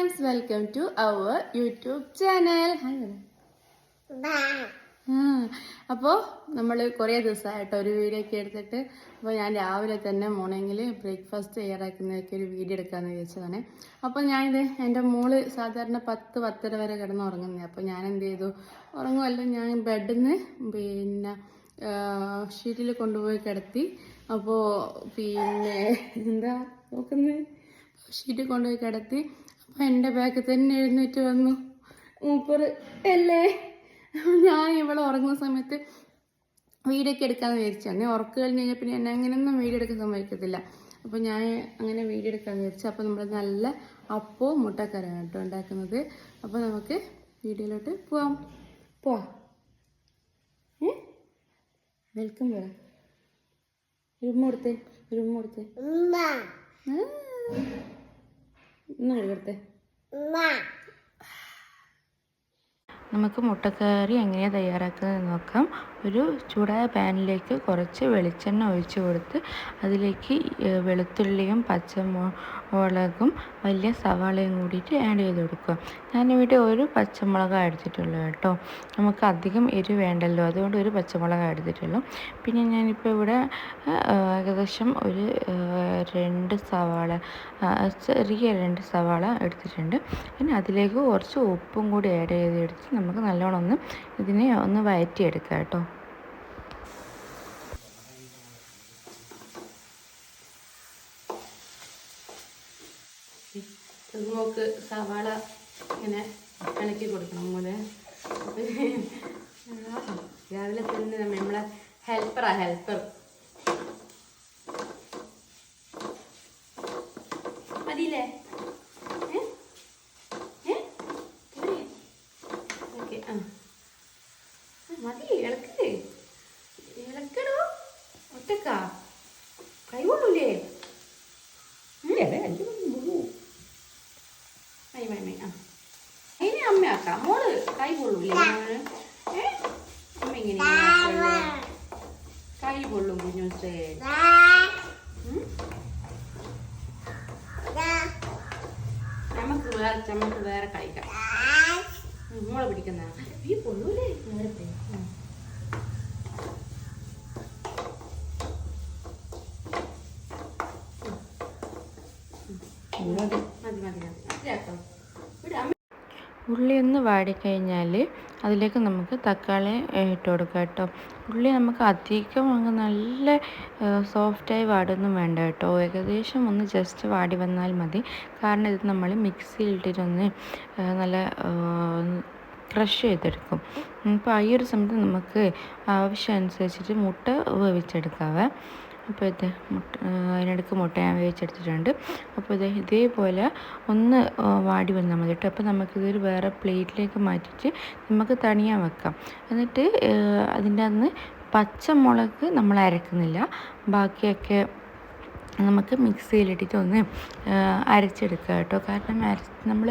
Friends welcome to our YouTube channel അപ്പോൾ നമ്മൾ കുറേ ദിവസമായിട്ട് ഒരു വീഡിയോ ഒക്കെ എടുത്തിട്ട് അപ്പോൾ ഞാൻ രാവിലെ തന്നെ മോർണിംഗിൽ ബ്രേക്ക്ഫാസ്റ്റ് തയ്യാറാക്കുന്നതൊക്കെ ഒരു വീഡിയോ എടുക്കാമെന്ന് വിചാരിച്ചതാണ് അപ്പോൾ ഞാനിത് എന്റെ മോൾ സാധാരണ പത്ത് പത്തര വരെ കിടന്ന് ഉറങ്ങുന്നത് അപ്പോൾ ഞാൻ എന്ത് ചെയ്തു? ഉറങ്ങുമല്ലോ ഞാൻ ബെഡിൽ നിന്ന് പിന്നെ ഷീറ്റിൽ കൊണ്ടുപോയി കിടത്തി. അപ്പോൾ പിന്നെ എന്താ നോക്കുന്നത് ഷീറ്റ് കൊണ്ടുപോയി കിടത്തി. എന്റെ ബാഗ് തന്നെ എഴുന്നേറ്റ് വന്നു. മൂപ്പർ അല്ലേ? ഞാൻ ഇവളെ ഉറങ്ങുന്ന സമയത്ത് വീഡിയോ ഒക്കെ എടുക്കാമെന്ന് വിചാരിച്ചു. അന്നേ ഉറക്കു കഴിഞ്ഞ് കഴിഞ്ഞാൽ പിന്നെ എന്നെ അങ്ങനെയൊന്നും വീഡിയോ എടുക്കാൻ സമ്മതിക്കത്തില്ല. അപ്പോൾ ഞാൻ അങ്ങനെ വീഡിയോ എടുക്കാമെന്ന് വിചാരിച്ചു. അപ്പോൾ നമ്മൾ നല്ല അപ്പവും മുട്ടക്കറിയാണ് കേട്ടോ ഉണ്ടാക്കുന്നത്. അപ്പോൾ നമുക്ക് വീഡിയോയിലോട്ട് പോവാം. പോവാം. ഏ? വെൽക്കം പറ. ഉമ്മ കൊടുത്തേ ഉമ്മ കൊടുത്തേ. ഒന്ന് കൊടുത്തേ നമുക്ക് മുട്ടക്കറി എങ്ങനെയാണ് തയ്യാറാക്കുന്നത് നോക്കാം. ഒരു ചൂടായ പാനിലേക്ക് കുറച്ച് വെളിച്ചെണ്ണ ഒഴിച്ച് കൊടുത്ത് അതിലേക്ക് വെളുത്തുള്ളിയും പച്ചമുളകും വലിയ സവാളയും കൂടിയിട്ട് ആഡ് ചെയ്ത് കൊടുക്കുക. ഞാനിവിടെ ഒരു പച്ചമുളക് എടുത്തിട്ടുള്ളൂ കേട്ടോ. നമുക്ക് അധികം എരി വേണ്ടല്ലോ അതുകൊണ്ട് ഒരു പച്ചമുളക് എടുത്തിട്ടുള്ളൂ പിന്നെ ഞാനിപ്പോൾ ഇവിടെ ഏകദേശം ഒരു രണ്ട് സവാള ചെറിയ രണ്ട് സവാള എടുത്തിട്ടുണ്ട്. പിന്നെ അതിലേക്ക് കുറച്ച് ഉപ്പും കൂടി ആഡ് ചെയ്തെടുത്ത് നമുക്ക് നല്ലോണം ഒന്ന് ഇതിനെ ഒന്ന് വഴറ്റിയെടുക്കാം കേട്ടോ. നോക്ക് സവാള ഇങ്ങനെ ഇണക്കി കൊടുക്കണം പോലെ രാവിലെ തന്നെ നമ്മളെ ഹെൽപ്പറാ ഹെൽപ്പർ മതിയില്ലേ ഏ? ഏ? ഇവിടെ? ഓക്കെ ആ ആ, മതി ഇളക്ക് ഇളക്കടോ ഒറ്റക്കാ കൈ കൊള്ളൂലേ മൈ മൈ മൈ ആ അതിനെ അമ്മയാക്കാം മോൾ കൈ പൊള്ളൂല്ലേ അമ്മ ഇങ്ങനെ. കൈ പൊള്ളും കുഞ്ഞുസേ? നമുക്ക് വേറെ നമുക്ക് വേറെ കളിക്കാം നമ്മളെ മോളെ പിടിക്കുന്ന? ഈ പൊള്ളൂലേ നേരത്തെ. മതി മതി മതി. അമ്മ ഉള്ളി ഒന്ന് വാടിക്കഴിഞ്ഞാൽ അതിലേക്ക് നമുക്ക് തക്കാളി ഇട്ട് കൊടുക്കാം കേട്ടോ. ഉള്ളി നമുക്ക് അധികം അങ്ങ് നല്ല സോഫ്റ്റായി വാടൊന്നും വേണ്ട കേട്ടോ. ഏകദേശം ഒന്ന് ജസ്റ്റ് വാടി വന്നാൽ മതി. കാരണം ഇത് നമ്മൾ മിക്സിയിലിട്ടിട്ടൊന്ന് നല്ല ക്രഷ് ചെയ്തെടുക്കും. അപ്പോൾ ഈ ഒരു സമയത്ത് നമുക്ക് ആവശ്യം അനുസരിച്ചിട്ട് മുട്ട വേവിച്ചെടുക്കാവേ. അപ്പോൾ ഇത് മുട്ട അതിനിടയ്ക്ക് മുട്ട ഞാൻ വേവിച്ചെടുത്തിട്ടുണ്ട്. അപ്പോൾ ഇത് ഇതേപോലെ ഒന്ന് വാടി വന്നാൽ മതി കേട്ടോ. അപ്പോൾ നമുക്കിതൊരു വേറെ പ്ലേറ്റിലേക്ക് മാറ്റിയിട്ട് നമുക്ക് തണിയാൻ വെക്കാം. എന്നിട്ട് അതിന്റെ അന്ന് പച്ചമുളക് നമ്മൾ അരക്കുന്നില്ല. ബാക്കിയൊക്കെ നമുക്ക് മിക്സിയിലിട്ടിട്ട് ഒന്ന് അരച്ചെടുക്കുക കേട്ടോ. കാരണം അരച്ച് നമ്മൾ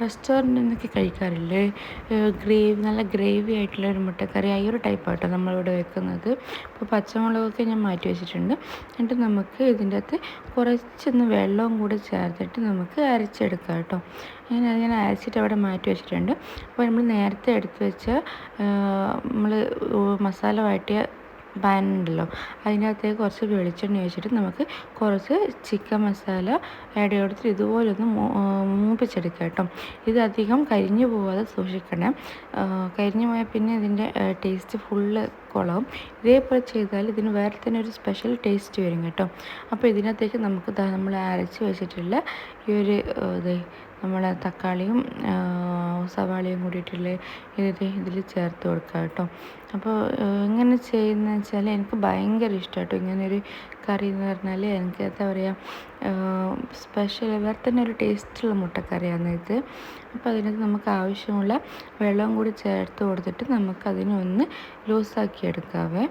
റെസ്റ്റോറന്റിൽ നിന്നൊക്കെ കഴിക്കാറില്ലേ ഗ്രേവി നല്ല ഗ്രേവി ആയിട്ടുള്ള ഒരു മുട്ടക്കറി ആ ഒരു ടൈപ്പ് ആട്ടോ നമ്മളിവിടെ വെക്കുന്നത്. അപ്പോൾ പച്ചമുളകൊക്കെ ഞാൻ മാറ്റി വെച്ചിട്ടുണ്ട്. എന്നിട്ട് നമുക്ക് ഇതിന്റെ അകത്ത് കുറച്ചൊന്ന് വെള്ളവും കൂടി ചേർത്തിട്ട് നമുക്ക് അരച്ചെടുക്കാം കേട്ടോ. ഞാൻ അരച്ചിട്ട് അവിടെ മാറ്റി വെച്ചിട്ടുണ്ട്. അപ്പോൾ നമ്മൾ നേരത്തെ എടുത്ത് വെച്ച നമ്മൾ മസാല വാട്ടിയ പാൻ ഉണ്ടല്ലോ അതിനകത്തേക്ക് കുറച്ച് വെളിച്ചെണ്ണ ഒഴിച്ചിട്ട് നമുക്ക് കുറച്ച് ചിക്കൻ മസാല ആഡ് ചെയ്തിട്ട് ഇതുപോലെ ഒന്ന് മൂ- ആ, മൂപ്പിച്ചെടുക്കുക കേട്ടോ. ഇത് അധികം കരിഞ്ഞു പോവാതെ സൂക്ഷിക്കണം. കരിഞ്ഞു പോയാൽ പിന്നെ ഇതിന്റെ ടേസ്റ്റ് ഫുള്ള് കുളവും. ഇതേപോലെ ചെയ്താൽ ഇതിന് വേറെ തന്നെ ഒരു സ്പെഷ്യൽ ടേസ്റ്റ് വരും കേട്ടോ. അപ്പോൾ ഇതിനകത്തേക്ക് നമുക്ക് നമ്മൾ അരച്ച് വെച്ചിട്ടുള്ള ഈ ഒരു ഇത് നമ്മളെ തക്കാളിയും സവാളയും കൂടിയിട്ടുള്ള ഇത് ഇതിൽ ചേർത്ത് കൊടുക്കുക കേട്ടോ. അപ്പോൾ ഇങ്ങനെ ചെയ്യുന്നത് വെച്ചാൽ എനിക്ക് ഭയങ്കര ഇഷ്ടം കേട്ടോ ഇങ്ങനൊരു കറി എന്ന് പറഞ്ഞാൽ എനിക്ക് എന്താ പറയുക സ്പെഷ്യൽ വേറെ തന്നെ ഒരു ടേസ്റ്റുള്ള മുട്ടക്കറിയാണ് ഇത്. അപ്പോൾ അതിനകത്ത് നമുക്ക് ആവശ്യമുള്ള വെള്ളം കൂടി ചേർത്ത് കൊടുത്തിട്ട് നമുക്കതിനെ ഒന്ന് ലൂസാക്കി എടുക്കാവേ.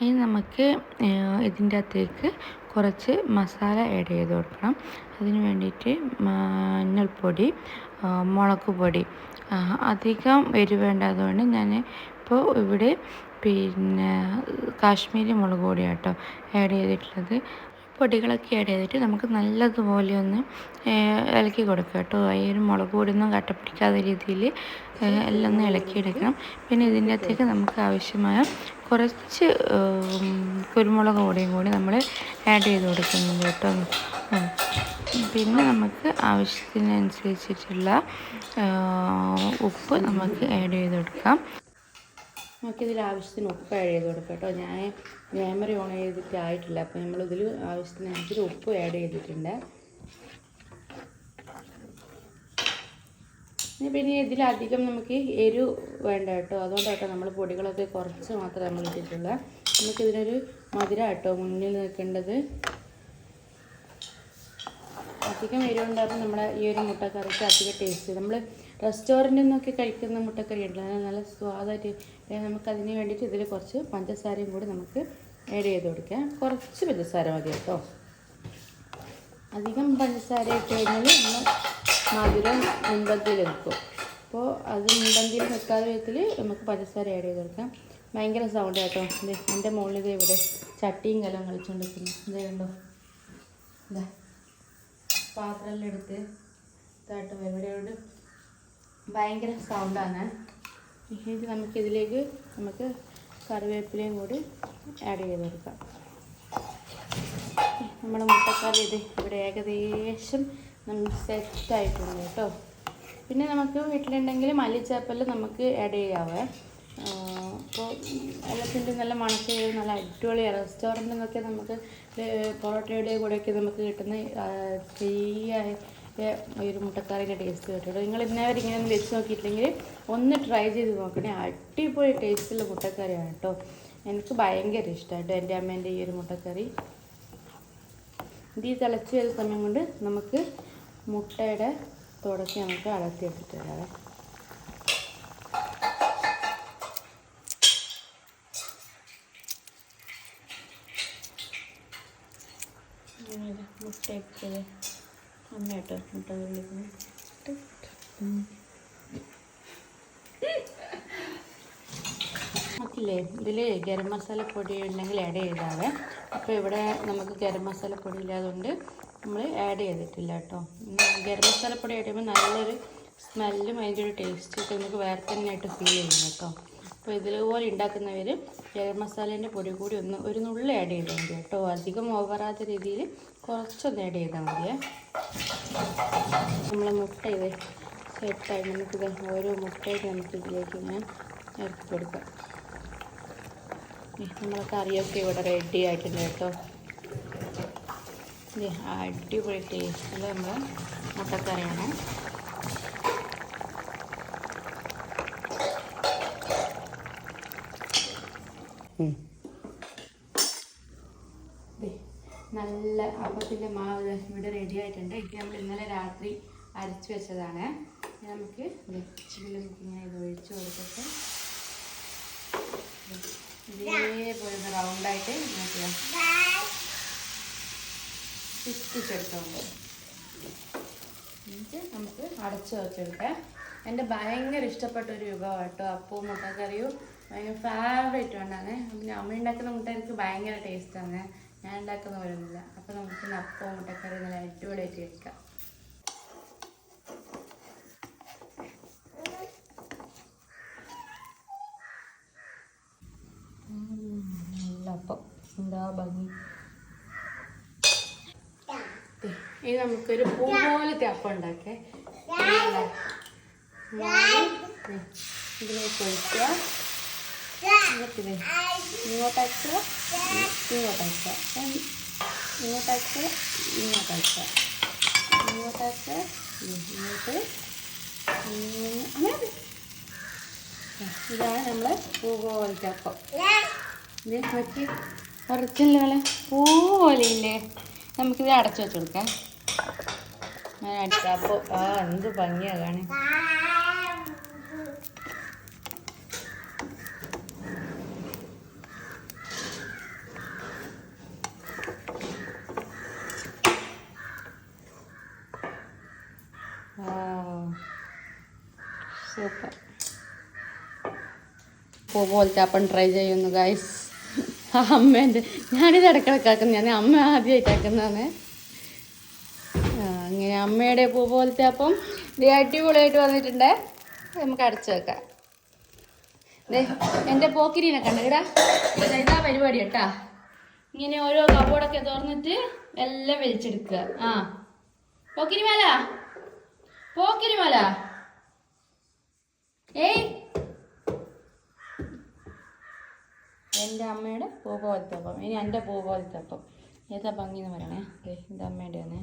ഇനി നമുക്ക് ഇതിന്റെ അകത്തേക്ക് കുറച്ച് മസാല ആഡ് ചെയ്ത് കൊടുക്കണം. അതിന് വേണ്ടിയിട്ട് മഞ്ഞൾപ്പൊടി മുളക് പൊടി. അധികം എരിവേണ്ടത് കൊണ്ട് ഞാൻ ഇപ്പോൾ ഇവിടെ പിന്നെ കാശ്മീരി മുളക് പൊടിയാട്ടോ ആഡ് ചെയ്തിട്ടുള്ളത്. പൊടികളൊക്കെ ആഡ് ചെയ്തിട്ട് നമുക്ക് നല്ലതുപോലെ ഒന്ന് ഇളക്കി കൊടുക്കുക കേട്ടോ. ഈ ഒരു മുളക് പൊടിയൊന്നും കട്ട പിടിക്കാത്ത രീതിയിൽ എല്ലാം ഒന്ന് ഇളക്കിയെടുക്കണം. പിന്നെ ഇതിന്റെ അകത്തേക്ക് നമുക്ക് ആവശ്യമായ കുറച്ച് കുരുമുളക് പൊടിയും കൂടി നമ്മൾ ആഡ് ചെയ്ത് കൊടുക്കുന്നുണ്ട് കേട്ടോ. പിന്നെ നമുക്ക് ആവശ്യത്തിനനുസരിച്ചിട്ടുള്ള ഉപ്പ് നമുക്ക് ആഡ് ചെയ്ത് കൊടുക്കാം. നമുക്കിതിൽ ആവശ്യത്തിന് ഉപ്പ് ആഡ് ചെയ്ത് കൊടുക്കാം കേട്ടോ. ഞാൻ ക്യാമറ ഓൺ ചെയ്തിട്ട് ആയിട്ടില്ല അപ്പോൾ നമ്മളിതിൽ ഇച്ചിരി ഉപ്പ് ആഡ് ചെയ്തിട്ടുണ്ട്. പിന്നെ ഇതിലധികം നമുക്ക് എരിവ് വേണ്ട കേട്ടോ. അതുകൊണ്ട് കേട്ടോ നമ്മൾ പൊടികളൊക്കെ കുറച്ച് മാത്രമേ നമ്മൾ ഇട്ടിട്ടുള്ളൂ. നമുക്കിതിനൊരു മധുര കേട്ടോ മുന്നിൽ നിൽക്കേണ്ടത്. അധികം എരിവുണ്ടാകുമ്പോൾ നമ്മുടെ ഈ ഒരു മുട്ടക്കറിക്ക് അധികം ടേസ്റ്റ് നമ്മൾ റെസ്റ്റോറന്റിൽ നിന്നൊക്കെ കഴിക്കുന്ന മുട്ടക്കറി ഉണ്ടല്ലോ നല്ല സ്വാദായിട്ട് നമുക്കതിന് വേണ്ടിയിട്ട് ഇതിൽ കുറച്ച് പഞ്ചസാരയും കൂടി നമുക്ക് ആഡ് ചെയ്ത് കൊടുക്കാം. കുറച്ച് പഞ്ചസാര മതി കേട്ടോ. അധികം പഞ്ചസാര ഇട്ട് കഴിഞ്ഞാൽ നമ്മൾ മധുരം മുൻപന്തിയിൽ നിൽക്കും അപ്പോൾ അത് മുൻപന്തിയിൽ വെക്കാത്ത വിധത്തിൽ നമുക്ക് പഞ്ചസാര ആഡ് ചെയ്ത് കൊടുക്കാം. ഭയങ്കര സൗണ്ട് കേട്ടോ. എന്റെ മുകളിൽ ഇവിടെ ചട്ടിയും കലം കളിച്ചുകൊണ്ടിരിക്കുന്നു ഇതേ കണ്ടോ? ഇതാ പാത്രമെല്ലാം എടുത്ത് ഇതായിട്ട് എവിടെയോട് ഭയങ്കര സൗണ്ടാണ് ഇത് നമുക്കിതിലേക്ക് നമുക്ക് കറിവേപ്പിലയും കൂടി ആഡ് ചെയ്ത് കൊടുക്കാം. നമ്മുടെ മുട്ടക്കറി ഇത് ഇവിടെ ഏകദേശം നമ്മൾ സെറ്റായിട്ടുണ്ട് കേട്ടോ. പിന്നെ നമുക്ക് വീട്ടിലുണ്ടെങ്കിൽ മല്ലിച്ചേപ്പൽ നമുക്ക് ആഡ് ചെയ്യാവേ. അപ്പോൾ എല്ലാത്തിന്റെ നല്ല മണക്ക് നല്ല അടിപൊളി റെസ്റ്റോറന്റിൽ നിന്നൊക്കെ നമുക്ക് പൊറോട്ടയുടെ കൂടെയൊക്കെ നമുക്ക് കിട്ടുന്ന ഫ്രീയായ ഒരു മുട്ടക്കറിന്റെ ടേസ്റ്റ് കിട്ടുള്ളൂ നിങ്ങൾ ഇന്നേവരെ ഇങ്ങനെ ഒന്ന് വെച്ച് നോക്കിയിട്ടില്ലെങ്കിൽ ഒന്ന് ട്രൈ ചെയ്ത് നോക്കണേ. അടിപൊളി ടേസ്റ്റുള്ള മുട്ടക്കറിയാണ് കേട്ടോ. എനിക്ക് ഭയങ്കര ഇഷ്ടമായിട്ടോ എന്റെ അമ്മേന്റെ ഈ ഒരു മുട്ടക്കറി. ഇത് ഈ തിളച്ച് വരുന്ന സമയം കൊണ്ട് നമുക്ക് മുട്ടയുടെ തുടക്കി നമുക്ക് അടത്തി എടുത്തിട്ട് ഇങ്ങനെ മുട്ടയൊക്കെ അമ്മ കേട്ടോ മുട്ട നമുക്കില്ലേ ഇതിൽ ഗരം മസാല പൊടി ഉണ്ടെങ്കിൽ ആഡ് ചെയ്താവേ. അപ്പോൾ ഇവിടെ നമുക്ക് ഗരം മസാല പൊടി ഇല്ലാതുകൊണ്ട് നമ്മൾ ആഡ് ചെയ്തിട്ടില്ല കേട്ടോ. ഗരം മസാല പൊടി ആഡ് ചെയ്യുമ്പോൾ നല്ലൊരു സ്മെല്ലും അതിന്റെ ഒരു ടേസ്റ്റ് ഒക്കെ നമുക്ക് വേറെ തന്നെയായിട്ട് ഫീൽ ചെയ്യും കേട്ടോ. അപ്പോൾ ഇതുപോലെ ഉണ്ടാക്കുന്നവർ ഗരം മസാലേന്റെ പൊടി കൂടി ഒന്ന് ഒരു നുള്ളി ആഡ് ചെയ്താൽ മതി കേട്ടോ. അധികം ഓവറാത്ത രീതിയിൽ കുറച്ചൊന്ന് ആഡ് ചെയ്താൽ മതിയേ. നമ്മളെ മുട്ട ഇത് സെറ്റായി നമുക്കിത് ഓരോ മുട്ടയായിട്ട് നമുക്ക് ഇതിലേക്ക് ഇങ്ങനെ ഇറക്കി കൊടുക്കാം. നമ്മളെ കറിയൊക്കെ ഇവിടെ റെഡി ആയിട്ടുണ്ട് കേട്ടോ. അടിപൊളി ടേസ്റ്റിൽ നമ്മൾ മുട്ടക്കറിയാണ്. നല്ല അപ്പത്തിന്റെ മാവ് ഇവിടെ റെഡി ആയിട്ടുണ്ട്. ഇത് നമ്മൾ ഇന്നലെ രാത്രി അരച്ച് വെച്ചതാണ്. നമുക്ക് ഇച്ചിരി ഇങ്ങനെ ഇത് ഒഴിച്ച് കൊടുത്തിട്ട് ഇതേപോലെ റൗണ്ടായിട്ട് നോക്കുക എന്നിട്ട് നമുക്ക് അടച്ചു വെച്ചെടുക്കാം. എന്റെ ഭയങ്കര ഇഷ്ടപ്പെട്ട ഒരു വിഭവം കേട്ടോ അപ്പവും മുട്ടക്കറിയും. ഭയങ്കര ഫേവറേറ്റ് കൊണ്ടാണ് പിന്നെ അമ്മ ഉണ്ടാക്കുന്ന മുട്ട എനിക്ക് ഭയങ്കര ടേസ്റ്റാണ് ഞാൻ ഉണ്ടാക്കുന്ന പോലൊന്നുമില്ല. അപ്പോൾ നമുക്ക് അപ്പവും മുട്ടക്കറി നല്ല അടിപൊളിയായിട്ട് കഴിക്കാം നല്ല അപ്പം. എന്താ ഭംഗി? ദേ, ഇനി നമുക്കൊരു പൂ പോലത്തെ അപ്പം ഉണ്ടാക്കേ. ഇതിലേക്ക് ഒഴിക്കുക. എന്നിട്ടിത് ഇങ്ങോട്ടയക്കുക ഇങ്ങോട്ടയക്കുക ഇങ്ങോട്ടയക്കുക ഇങ്ങോട്ടയക്കുക ഇങ്ങോട്ടയക്കുക ഇങ്ങോട്ട്. അങ്ങനെ. ഇതാണ് നമ്മളെ പൂ പോലത്തെ അപ്പം ഇത് നോക്കി. കുറച്ചില്ലേ പൂ പോലെയില്ലേ നമുക്കിത് അടച്ചു വെച്ച് കൊടുക്കാം. ഞാൻ അടിച്ചപ്പോൾ ആ എന്ത് ഭംഗിയാകാണ് സൂപ്പർ പൂ പോലത്തെ അപ്പം ട്രൈ ചെയ്യുന്നു ഗൈസ് അമ്മേന്റെ ഞാനിത് ഇടക്കിടക്കാക്കുന്നത് ഞാൻ അമ്മ ആദ്യമായിട്ടാക്കുന്നതാണ് അങ്ങനെ അമ്മയുടെ പൂ പോലത്തെ അപ്പം ഇത് അടിപൊളിയായിട്ട് വന്നിട്ടുണ്ട്. നമുക്ക് അടച്ചു വെക്കാം. ദേ എന്റെ പോക്കിരിനെ കണ്ടടാ ഇതാ പരിപാടി കേട്ടാ. ഇങ്ങനെ ഓരോ കബോർഡൊക്കെ തുറന്നിട്ട് എല്ലാം വലിച്ചെടുക്കുക. ആ. പോക്കിരിമല? പോക്കിരിമാല? ഏയ്. എന്റെ അമ്മയുടെ പൂപോലത്തപ്പം പോലത്തെ ഇനി എന്റെ പൂപോലത്തപ്പം പോലത്തെ ഏതാ ഭംഗി എന്ന് പറയണേ ഇത് അമ്മയുടെ ആണ്.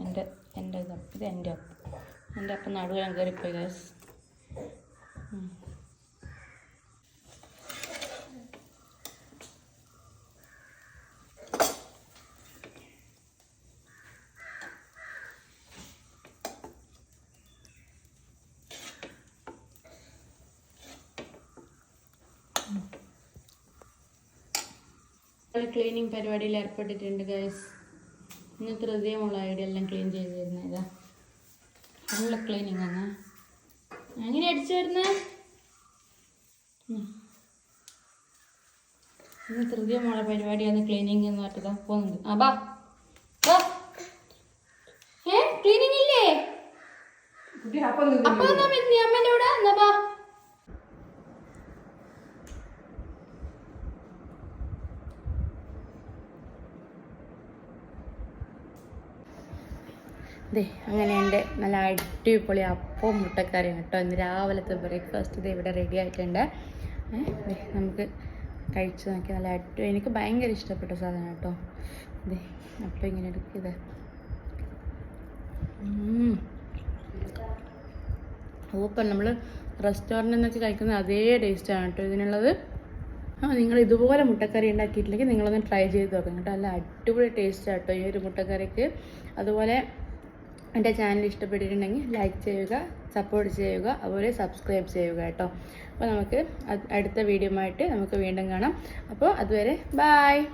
എന്റെ എന്റെ ഇത് എന്റെ അപ്പം. എന്റെ അപ്പം നടുവ് കയറിപ്പോയി ഗൈസ് ക്ലീനിങ് പരിപാടിയിൽ ഏർപ്പെട്ടിട്ടുണ്ട് ഗൈസ് ഇന്ന് ഹൃദയമുള്ള ഐഡിയ എല്ലാം ക്ലീൻ ചെയ്ത് തരുന്നത്. ഇതാ ഫുള്ള് ക്ലീനിങ് ആണ്. എങ്ങനെ അടിച്ചു വരുന്ന? ഇന്ന് ഹൃദയമുള്ള പരിപാടിയാണ് ക്ലീനിങ് എന്ന് പറഞ്ഞതാ പോകുന്നുണ്ട് ആ ബാ. ഏ ക്ലീനിങ് ഇല്ലേ? അപ്പൊ അമ്മേന്റെ കൂടെ? എന്നാ ബാ. ദേ അങ്ങനെ എന്റെ നല്ല അടിപൊളി അപ്പവും മുട്ടക്കറിയും കേട്ടോ. ഇന്ന് രാവിലത്തെ ബ്രേക്ക്ഫാസ്റ്റ് ഇത് ഇവിടെ റെഡി ആയിട്ടുണ്ട്. നമുക്ക് കഴിച്ചു നോക്കി നല്ല അടി എനിക്ക് ഭയങ്കര ഇഷ്ടപ്പെട്ട സാധനം കേട്ടോ. ദേ അപ്പം ഇങ്ങനെ എടുക്കുക സൂപ്പർ നമ്മൾ റെസ്റ്റോറന്റിൽ നിന്നൊക്കെ കഴിക്കുന്ന അതേ ടേസ്റ്റാണ് കേട്ടോ ഇതിനുള്ളത്. ആ നിങ്ങൾ ഇതുപോലെ മുട്ടക്കറി ഉണ്ടാക്കിയിട്ടില്ലെങ്കിൽ നിങ്ങളൊന്ന് ട്രൈ ചെയ്ത് നോക്കാം. കേട്ടോ നല്ല അടിപൊളി ടേസ്റ്റാണ് കേട്ടോ ഈ ഒരു മുട്ടക്കറിക്ക്. അതുപോലെ എന്റെ ചാനൽ ഇഷ്ടപ്പെട്ടിട്ടുണ്ടെങ്കിൽ ലൈക്ക് ചെയ്യുക സപ്പോർട്ട് ചെയ്യുക അതുപോലെ സബ്സ്ക്രൈബ് ചെയ്യുക കേട്ടോ. അപ്പോൾ നമുക്ക് അടുത്ത വീഡിയോ ആയിട്ട് നമുക്ക് വീണ്ടും കാണാം. അപ്പോൾ അതുവരെ ബായ്